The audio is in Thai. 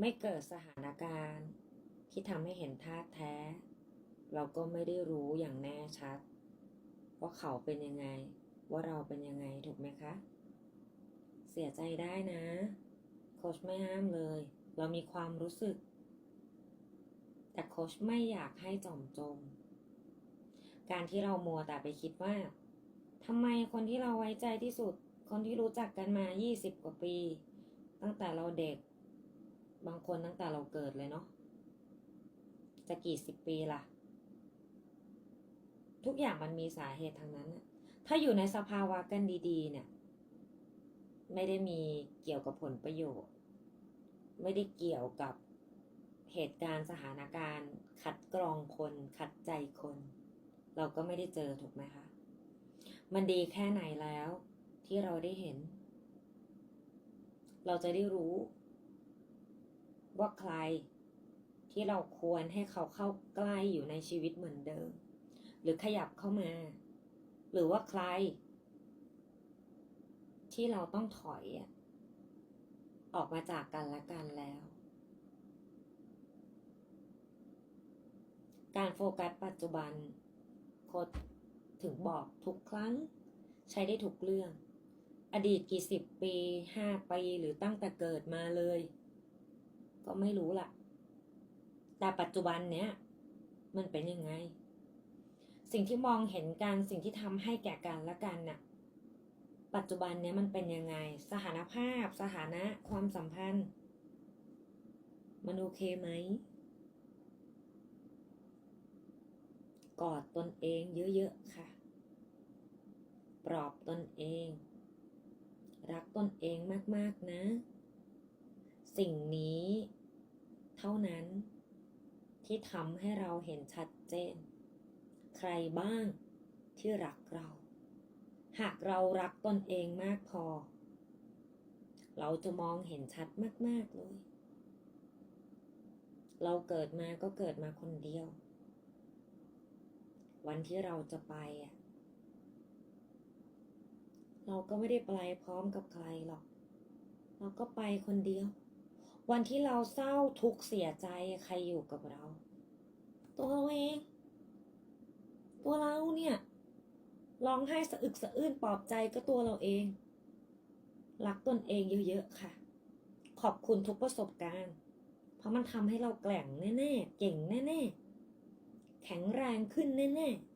ไม่เกิดสถานการณ์ ที่ทำให้เห็นท่าแท้ เราก็ไม่ได้รู้อย่างแน่ชัด ว่าเขาเป็นยังไง ว่าเราเป็นยังไงถูกไหมคะ เสียใจได้นะโค้ชไม่ห้ามเลย เรามีความรู้สึก แต่โค้ชไม่อยากให้จอมจม การที่เรามัวแต่ไปคิดว่าทำไมคนที่เราไว้ใจที่สุด คนที่รู้จักกันมา 20 กว่าปี ตั้งแต่เราเด็ก บางคนตั้งแต่เราเกิดเลยเนาะจะกี่สิบปีล่ะ ทุกอย่างมันมีสาเหตุทางนั้นน่ะถ้าอยู่ในสภาวะกันดีๆ เนี่ย ไม่ได้มีเกี่ยวกับผลประโยชน์ ไม่ได้เกี่ยวกับเหตุการณ์สถานการณ์ คัดกรองคน คัดใจคน เราก็ไม่ได้เจอถูกไหมคะ มันดีแค่ไหนแล้วที่เราได้เห็น เราจะได้รู้ ว่าใครที่เราควรให้เขาเข้าใกล้อยู่ในชีวิตเหมือนเดิม หรือขยับเข้ามา หรือว่าใคร ที่เราต้องถอยออกมาจากกันและกันแล้ว การโฟกัสปัจจุบันโคดถึงบอกทุกครั้ง ใช้ได้ทุกเรื่อง อดีตกี่สิบปีห้าปีหรือตั้งแต่เกิดมาเลย ก็ไม่รู้ล่ะ แต่ปัจจุบันเนี้ยมันเป็นยังไง สิ่งที่มองเห็นกันสิ่งที่ทำให้แก่กันและกันน่ะ ปัจจุบันเนี้ยมันเป็นยังไง สถานภาพ สถานะความสัมพันธ์ มันโอเคไหมกอดตนเองเยอะๆค่ะ ปลอบตนเอง รักตนเองมากๆนะ สิ่งนี้เท่านั้นที่ทำให้เราเห็นชัดเจน ใครบ้างที่รักเรา หากเรารักตนเองมากพอ เราจะมองเห็นชัดมาก ๆ เลย เราเกิดมาก็เกิดมาคนเดียว วันที่เราจะไปอะเราก็ไม่ได้ไปพร้อมกับใครหรอก เราก็ไปคนเดียว วันที่เราเศร้าทุกเสียใจใครอยู่กับเรา ตัวเราเอง ตัวเราเนี่ยร้องไห้สะอึกสะอื้นปลอบใจก็ตัวเราเอง รักตนเองเยอะๆค่ะ ขอบคุณทุกประสบการณ์ เพราะมันทำให้เราแกร่งแน่ๆ เก่งแน่ๆ แข็งแรงขึ้นแน่ๆ